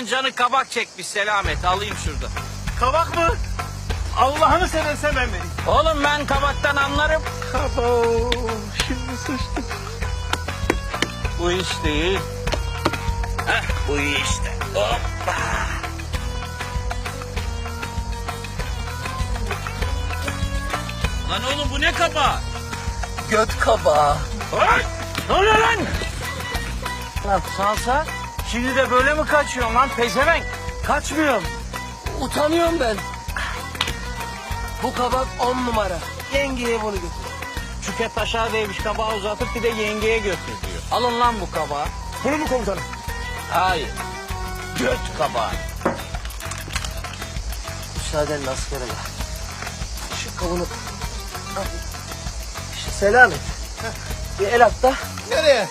canı kabak çekmiş selamet alayım şurada. Kabak mı? Allah'ını seversen ben vereyim. Oğlum ben kabaktan anlarım. Abo, şimdi sıçtık. Bu iş değil. Heh, bu işte. Hoppa. Lan oğlum bu ne kabağı? Göt kabağı. Ay! Ne oluyor lan? Lan salsa şimdi de böyle mi kaçıyorsun lan pezevenk? Kaçmıyorum. Utanıyorum ben. Bu kabak on numara. Yengeye bunu götür. Çüket aşağı değmiş kabağı uzatıp bir de yengeye götür diyor. Alın lan bu kabağı. Bunu mu komutanım? Hayır. Göt kabağı. Müsaadenle askere gel. Şu kavunu... al. İşte selamet. Bir el at da Nereye?